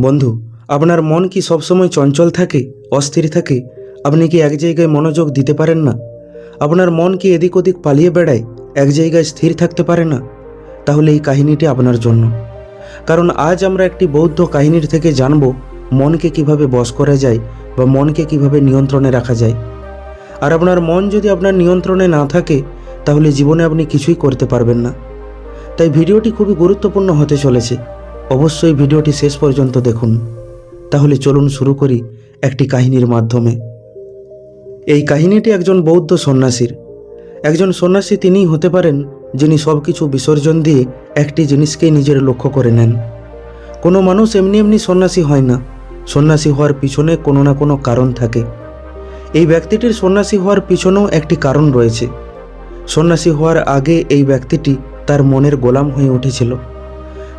বন্ধু, আপনার মন কি সবসময় চঞ্চল থাকে, অস্থির থাকে? আপনি কি এক জায়গায় মনোযোগ দিতে পারেন না? আপনার মন কি এদিক ওদিক পালিয়ে বেড়ায়, এক জায়গায় স্থির থাকতে পারে না? তাহলে এই কাহিনীটি আপনার জন্য। কারণ আজ আমরা একটি বৌদ্ধ কাহিনীর থেকে জানব, মনকে কীভাবে বশ করা যায় বা মনকে কীভাবে নিয়ন্ত্রণে রাখা যায়। আর আপনার মন যদি আপনার নিয়ন্ত্রণে না থাকে, তাহলে জীবনে আপনি কিছুই করতে পারবেন না। তাই ভিডিওটি খুবই গুরুত্বপূর্ণ হতে চলেছে। অবশ্যই ভিডিওটি শেষ পর্যন্ত দেখুন। তাহলে চলুন শুরু করি একটি কাহিনীর মাধ্যমে। এই কাহিনীটি একজন বৌদ্ধ সন্ন্যাসীর। একজন সন্ন্যাসী তিনিই হতে পারেন যিনি সব কিছু বিসর্জন দিয়ে একটি জিনিসকেই নিজের লক্ষ্য করে নেন। কোনো মানুষ এমনি এমনি সন্ন্যাসী হয় না। সন্ন্যাসী হওয়ার পিছনে কোনো না কোনো কারণ থাকে। এই ব্যক্তিটির সন্ন্যাসী হওয়ার পিছনেও একটি কারণ রয়েছে। সন্ন্যাসী হওয়ার আগে এই ব্যক্তিটি তার মনের গোলাম হয়ে উঠেছিল।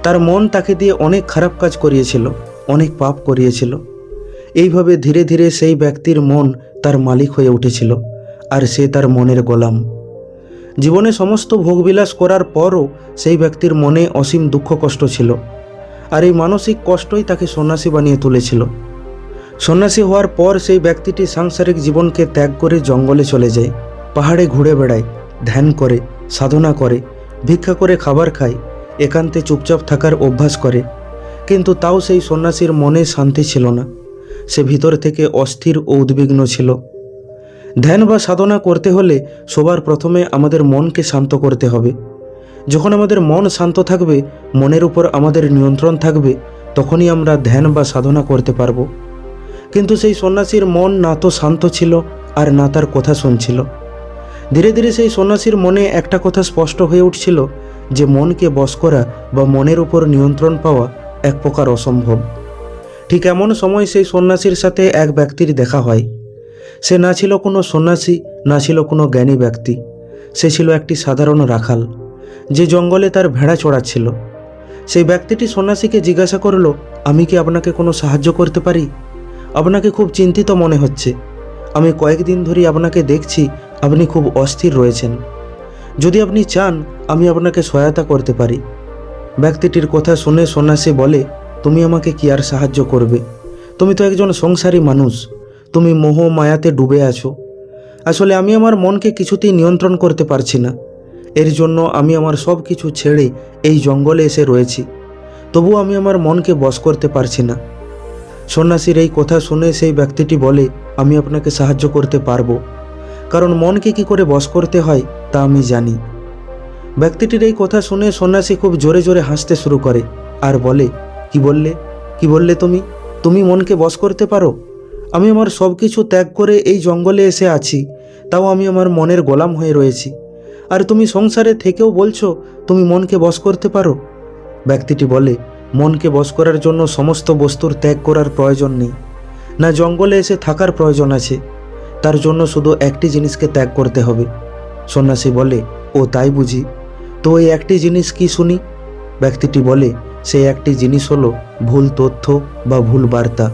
তার মন তাকে দিয়ে অনেক খারাপ কাজ করিয়েছিল, অনেক পাপ করিয়েছিল। এইভাবে ধীরে ধীরে সেই ব্যক্তির মন তার মালিক হয়ে উঠেছিল, আর সে তার মনের গোলাম। জীবনে সমস্ত ভোগবিলাস করার পরও সেই ব্যক্তির মনে অসীম দুঃখ কষ্ট ছিল, আর এই মানসিক কষ্টই তাকে সন্ন্যাসী বানিয়ে তুলেছিল। সন্ন্যাসী হওয়ার পর সেই ব্যক্তিটি সাংসারিক জীবনকে ত্যাগ করে জঙ্গলে চলে যায়, পাহাড়ে ঘুরে বেড়ায়, ধ্যান করে, সাধনা করে, ভিক্ষা করে খাবার খায় একান্তে চুপচাপ থাকার অভ্যাস করে, কিন্তু তাও সেই সন্ন্যাসীর মনে শান্তি ছিল না। সে ভিতর থেকে অস্থির ও উদ্বিগ্ন ছিল। ধ্যান বা সাধনা করতে হলে সবার প্রথমে আমাদের মনকে শান্ত করতে হবে। যখন আমাদের মন শান্ত থাকবে, মনের উপর আমাদের নিয়ন্ত্রণ থাকবে, তখনই আমরা ধ্যান বা সাধনা করতে পারব। কিন্তু সেই সন্ন্যাসীর মন না তো শান্ত ছিল, আর না তার কথা শুনছিল। ধীরে ধীরে সেই সন্ন্যাসীর মনে একটা কথা স্পষ্ট হয়ে উঠছিল যে মনকে বশ করা বা মনের উপর নিয়ন্ত্রণ পাওয়া এক প্রকার অসম্ভব। ঠিক এমন সময় সেই সন্ন্যাসীর সাথে এক ব্যক্তির দেখা হয়। সে না ছিল কোনো সন্ন্যাসী, না ছিল কোনো জ্ঞানী ব্যক্তি। সে ছিল একটি সাধারণ রাখাল, যে জঙ্গলে তার ভেড়া চড়াচ্ছিল। সেই ব্যক্তিটি সন্ন্যাসীকে জিজ্ঞাসা করল, আমি কি আপনাকে কোনো সাহায্য করতে পারি? আপনাকে খুব চিন্তিত মনে হচ্ছে। আমি কয়েকদিন ধরেই আপনাকে দেখছি, আপনি খুব অস্থির রয়েছেন। যদি আপনি চান, আমি আপনাকে সহায়তা করতে পারি। ব্যক্তিটির কথা শুনে সন্ন্যাসী বলে, তুমি আমাকে কি আর সাহায্য করবে? তুমি তো একজন সংসারী মানুষ। তুমি মোহ মায়াতে ডুবে আছো। আসলে আমি আমার মনকে কিছুতেই নিয়ন্ত্রণ করতে পারছি না। এর জন্য আমি আমার সব কিছু ছেড়ে এই জঙ্গলে এসে রয়েছি। তবু আমি আমার মনকে বশ করতে পারছি না। সন্ন্যাসীর এই কথা শুনে সেই ব্যক্তিটি বলে আমি আপনাকে সাহায্য করতে পারব। কারণ মনকে কি করে বশ করতে হয়, তা আমি জানি। ব্যক্তিটির এই কথা শুনে সন্ন্যাসী খুব জোরে জোরে হাসতে শুরু করে। আর বলে, কি বললে? কি বললে তুমি? তুমি মনকে বশ করতে পারো? আমি আমার সব কিছু ত্যাগ করে এই জঙ্গলে এসে আছি। তাও আমি আমার মনের গোলাম হয়ে রয়েছি। আর তুমি সংসারে থেকেও বলছো, তুমি মনকে বশ করতে পারো? ব্যক্তিটি বলে, মনকে বশ করার জন্য সমস্ত বস্তুর ত্যাগ করার প্রয়োজন নেই। না জঙ্গলে এসে থাকার প্রয়োজন আছে। তার জন্য শুধু একটি জিনিসকে ত্যাগ করতে হবে। সন্ন্যাসী বলে, ও তাই বুঝি। তো এই একটি জিনিস কি শুনি? ব্যক্তিটি বলে সেই একটি জিনিস হলো ভুল তথ্য বা ভুল বার্তা।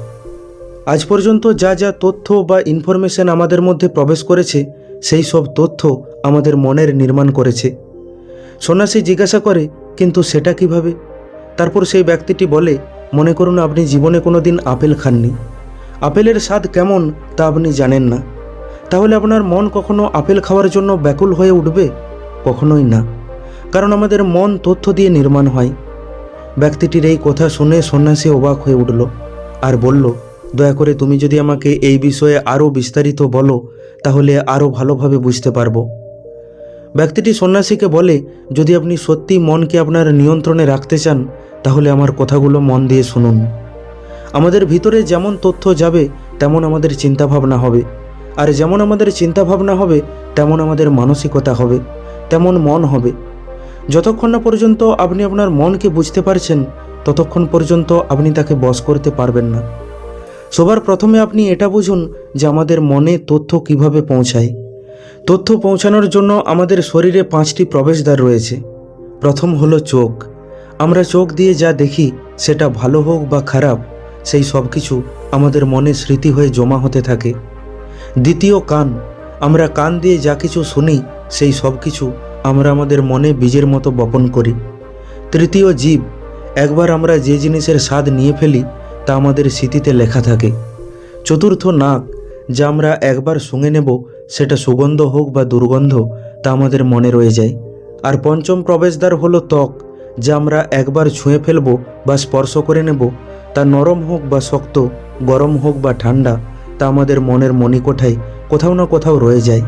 আজ পর্যন্ত যা যা তথ্য বা ইনফরমেশন আমাদের মধ্যে প্রবেশ করেছে, সেই সব তথ্য আমাদের মনের নির্মাণ করেছে। সন্ন্যাসী জিজ্ঞাসা করে, কিন্তু সেটা কীভাবে? তারপর সেই ব্যক্তিটি বলে, মনে করুন, আপনি জীবনে কোনো দিন আপেল খাননি। আপেলের স্বাদ কেমন তা আপনি জানেন না। তাহলে আপনার মন কখনো আপেল খাওয়ার জন্য ব্যাকুল হয়ে উঠবে? কখনোই না। কারণ আমাদের মন তথ্য দিয়ে নির্মাণ হয়। ব্যক্তিটির এই কথা শুনে সন্ন্যাসী অবাক হয়ে উঠল আর বলল, দয়া করে তুমি যদি আমাকে এই বিষয়ে আরও বিস্তারিত বলো, তাহলে আরও ভালোভাবে বুঝতে পারব। ব্যক্তিটি সন্ন্যাসীকে বলে, যদি আপনি সত্যি মনকে আপনার নিয়ন্ত্রণে রাখতে চান, তাহলে আমার কথাগুলো মন দিয়ে শুনুন। আমাদের ভিতরে যেমন তথ্য যাবে, তেমন আমাদের চিন্তাভাবনা হবে। আর যেমন আমাদের চিন্তাভাবনা হবে, তেমন আমাদের মানসিকতা হবে, তেমন মন হবে। যতক্ষণ না পর্যন্ত আপনি আপনার মনকে বুঝতে পারছেন, ততক্ষণ পর্যন্ত আপনি তাকে বশ করতে পারবেন না। সবার প্রথমে আপনি এটা বুঝুন যে আমাদের মনে তথ্য কীভাবে পৌঁছায়। তথ্য পৌঁছানোর জন্য আমাদের শরীরে পাঁচটি প্রবেশদ্বার রয়েছে। প্রথম হলো চোখ। আমরা চোখ দিয়ে যা দেখি, সেটা ভালো হোক বা খারাপ সেই সব কিছু আমাদের মনে স্মৃতি হয়ে জমা হতে থাকে। দ্বিতীয় কান, আমরা কান দিয়ে যা কিছু শুনি, সেই সব কিছু আমরা আমাদের মনে বীজের মতো বপন করি। তৃতীয় জীব, একবার আমরা যে জিনিসের স্বাদ নিয়ে ফেলি, তা আমাদের স্মৃতিতে লেখা থাকে। চতুর্থ নাক, যা আমরা একবার শুঙে নেব, সেটা সুগন্ধ হোক বা দুর্গন্ধ, তা আমাদের মনে রয়ে যায়। আর পঞ্চম প্রবেশদ্বার হলো ত্বক, যা আমরা একবার ছুঁয়ে ফেলব বা স্পর্শ করে নেব তা নরম হোক বা শক্ত, গরম হোক বা ঠান্ডা, তা আমাদের মনের মণিকোঠায় কোথাও না কোথাও রয়ে যায়।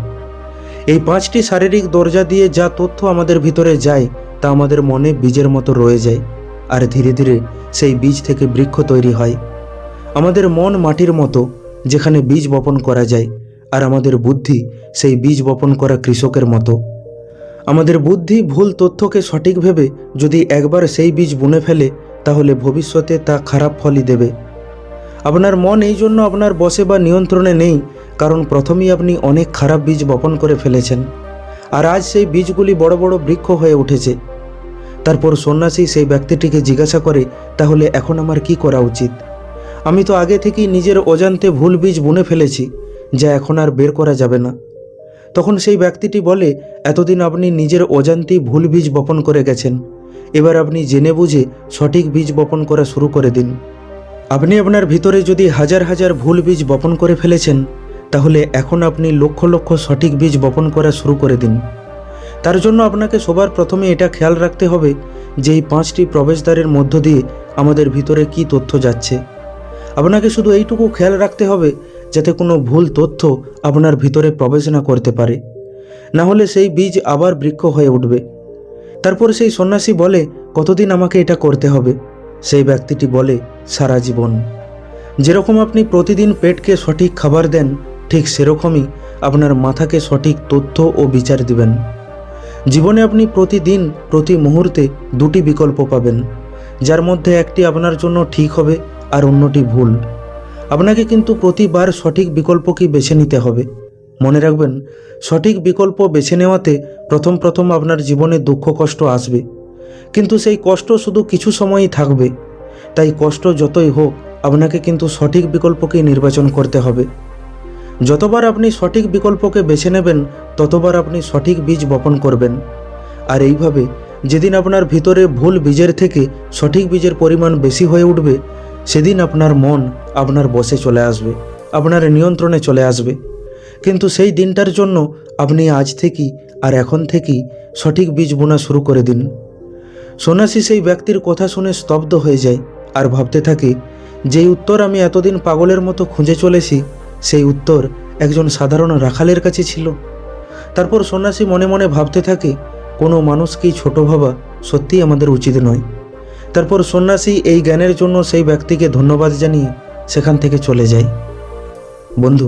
এই পাঁচটি শারীরিক দরজা দিয়ে যা তথ্য আমাদের ভিতরে যায়, তা আমাদের মনে বীজের মতো রয়ে যায়, আর ধীরে ধীরে সেই বীজ থেকে বৃক্ষ তৈরি হয়। আমাদের মন মাটির মতো, যেখানে বীজ বপন করা যায়, আর আমাদের বুদ্ধি সেই বীজ বপন করা কৃষকের মতো। আমাদের বুদ্ধি ভুল তথ্যকে সঠিক ভেবে যদি একবার সেই বীজ বুনে ফেলে তাহলে ভবিষ্যতে তা খারাপ ফলই দেবে। আপনার মন এই জন্য আপনার বসে বা নিয়ন্ত্রণে নেই, কারণ প্রথমেই আপনি অনেক খারাপ বীজ বপন করে ফেলেছেন। আর আজ সেই বীজগুলি বড় বড় বৃক্ষ হয়ে উঠেছে। তারপর সন্ন্যাসী সেই ব্যক্তিটিকে জিজ্ঞাসা করে, তাহলে এখন আমার কি করা উচিত? আমি তো আগে থেকেই নিজের অজান্তে ভুল বীজ বুনে ফেলেছি, যা এখন আর বের করা যাবে না। তখন সেই ব্যক্তিটি বলে, এতদিন আপনি নিজের অজান্তেই ভুল বীজ বপন করে গেছেন। এবার আপনি জেনে বুঝে সঠিক বীজ বপন করা শুরু করে দিন। আপনি আপনার ভিতরে যদি হাজার হাজার ভুল বীজ বপন করে ফেলেছেন, তাহলে এখন আপনি লক্ষ লক্ষ সঠিক বীজ বপন করা শুরু করে দিন। তার জন্য আপনাকে সবার প্রথমে এটা খেয়াল রাখতে হবে যে এই পাঁচটি প্রবেশদ্বারের মধ্য দিয়ে আমাদের ভিতরে কি তথ্য যাচ্ছে। আপনাকে শুধু এইটুকু খেয়াল রাখতে হবে যাতে কোনো ভুল তথ্য আপনার ভিতরে প্রবেশ না করতে পারে। না হলে সেই বীজ আবার বৃক্ষ হয়ে উঠবে। তারপর সেই সন্ন্যাসী বলে, কতদিন আমাকে এটা করতে হবে? সেই ব্যক্তিটি বলে, সারা জীবন। যেরকম আপনি প্রতিদিন পেটকে সঠিক খাবার দেন, ঠিক সেরকমই আপনার মাথাকে সঠিক তথ্য ও বিচার দিবেন। জীবনে আপনি প্রতিদিন, প্রতি মুহূর্তে দুটি বিকল্প পাবেন, যার মধ্যে একটি আপনার জন্য ঠিক হবে আর অন্যটি ভুল। আপনাকে কিন্তু প্রতিবার সঠিক বিকল্পকেই বেছে নিতে হবে। মনে রাখবেন, সঠিক বিকল্প বেছে নেওয়াতে প্রথম প্রথম আপনার জীবনে দুঃখ কষ্ট আসবে। কিন্তু সেই কষ্ট শুধু কিছু সময়ই থাকবে। তাই কষ্ট যতই হোক, আপনাকে কিন্তু সঠিক বিকল্পকেই নির্বাচন করতে হবে। যতবার আপনি সঠিক বিকল্পকে বেছে নেবেন, ততবার আপনি সঠিক বীজ বপন করবেন। আর এইভাবে যেদিন আপনার ভিতরে ভুল বীজের থেকে সঠিক বীজের পরিমাণ বেশি হয়ে উঠবে, সেদিন আপনার মন আপনার বসে চলে আসবে, আপনার নিয়ন্ত্রণে চলে আসবে। কিন্তু সেই দিনটার জন্য আপনি আজ থেকেই আর এখন থেকেই সঠিক বীজ বোনা শুরু করে দিন। সন্ন্যাসী সেই ব্যক্তির কথা শুনে স্তব্ধ হয়ে যায় আর ভাবতে থাকে, যেই উত্তর আমি এতদিন পাগলের মতো খুঁজে চলেছি, সেই উত্তর একজন সাধারণ রাখালের কাছে ছিল। তারপর সন্ন্যাসী মনে মনে ভাবতে থাকে, কোনো মানুষকেই ছোট ভাবা সত্যিই আমাদের উচিত নয়। তারপর সন্ন্যাসী এই জ্ঞানের জন্য সেই ব্যক্তিকে ধন্যবাদ জানিয়ে সেখান থেকে চলে যায়। বন্ধু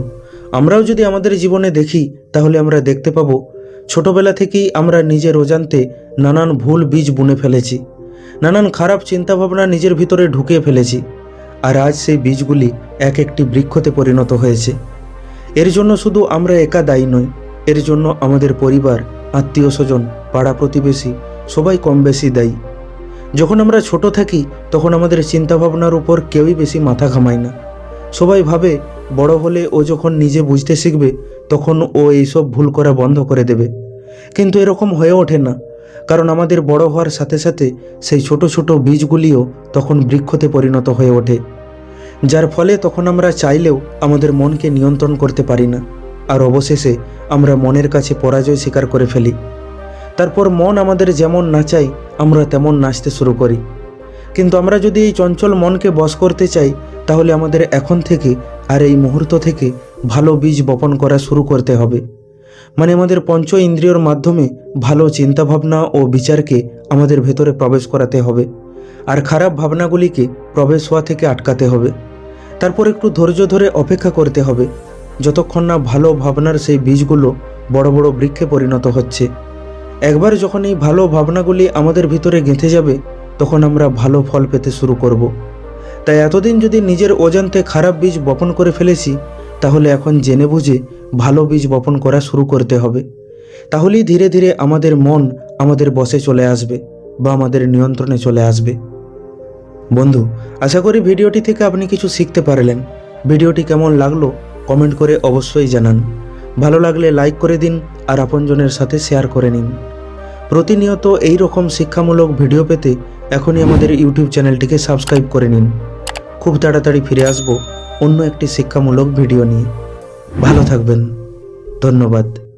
আমরাও যদি আমাদের জীবনে দেখি, তাহলে আমরা দেখতে পাবো, ছোটবেলা থেকেই আমরা নিজের অজান্তে নানান ভুল বীজ বুনে ফেলেছি, নানান খারাপ চিন্তাভাবনা নিজের ভিতরে ঢুকিয়ে ফেলেছি, আর আজ সেই বীজগুলি এক একটি বৃক্ষতে পরিণত হয়েছে। এর জন্য শুধু আমরা একা দায়ী নই, এর জন্য আমাদের পরিবার, আত্মীয় স্বজন, পাড়া প্রতিবেশী, সবাই কম বেশি দায়ী। যখন আমরা ছোট থাকি, তখন আমাদের চিন্তাভাবনার উপর কেউই বেশি মাথা ঘামায় না। সবাই ভাবে বড় হলে ও যখন নিজে বুঝতে শিখবে, তখন ও এইসব ভুল করা বন্ধ করে দেবে। কিন্তু এরকম হয়ে ওঠে না, কারণ আমাদের বড় হওয়ার সাথে সাথে সেই ছোট ছোট বীজগুলিও তখন বৃক্ষতে পরিণত হয়ে ওঠে। যার ফলে তখন আমরা চাইলেও আমাদের মনকে নিয়ন্ত্রণ করতে পারি না, আর অবশেষে আমরা মনের কাছে পরাজয় স্বীকার করে ফেলি। তারপর মন আমাদের যেমন নাচাই আমরা তেমন নাচতে শুরু করি। কিন্তু আমরা যদি এই চঞ্চল মনকে বশ করতে চাই তাহলে আমাদের এখন থেকে আর এই মুহূর্ত থেকে ভালো বীজ বপন করা শুরু করতে হবে। মানে আমাদের পঞ্চ ইন্দ্রিয়র মাধ্যমে ভালো চিন্তাভাবনা ও বিচারকে আমাদের ভেতরে প্রবেশ করাতে হবে আর খারাপ ভাবনাগুলিকে প্রবেশ হওয়া থেকে আটকাতে হবে। তারপর একটু ধৈর্য ধরে অপেক্ষা করতে হবে যতক্ষণ না ভালো ভাবনার সেই বীজগুলো বড় বড় বৃক্ষে পরিণত হচ্ছে। একবার যখন এই ভালো ভাবনাগুলি আমাদের ভিতরে গেঁথে যাবে, তখন আমরা ভালো ফল পেতে শুরু করব। তাই এতদিন যদি নিজের অজান্তে খারাপ বীজ বপন করে ফেলেছি, তাহলে এখন জেনে বুঝে ভালো বীজ বপন করা শুরু করতে হবে। তাহলেই ধীরে ধীরে আমাদের মন আমাদের বসে চলে আসবে বা আমাদের নিয়ন্ত্রণে চলে আসবে। বন্ধু, আশা করি ভিডিওটি থেকে আপনি কিছু শিখতে পারলেন। ভিডিওটি কেমন লাগল কমেন্ট করে অবশ্যই জানান। ভালো লাগলে লাইক করে দিন আর আপনজনের সাথে শেয়ার করে নিন। প্রতিনিয়ত এই রকম শিক্ষামূলক ভিডিও পেতে এখনই আমাদের ইউটিউব চ্যানেলটিকে সাবস্ক্রাইব করে নিন। খুব তাড়াতাড়ি ফিরে আসব অন্য একটি শিক্ষামূলক ভিডিও নিয়ে। ভালো থাকবেন। ধন্যবাদ।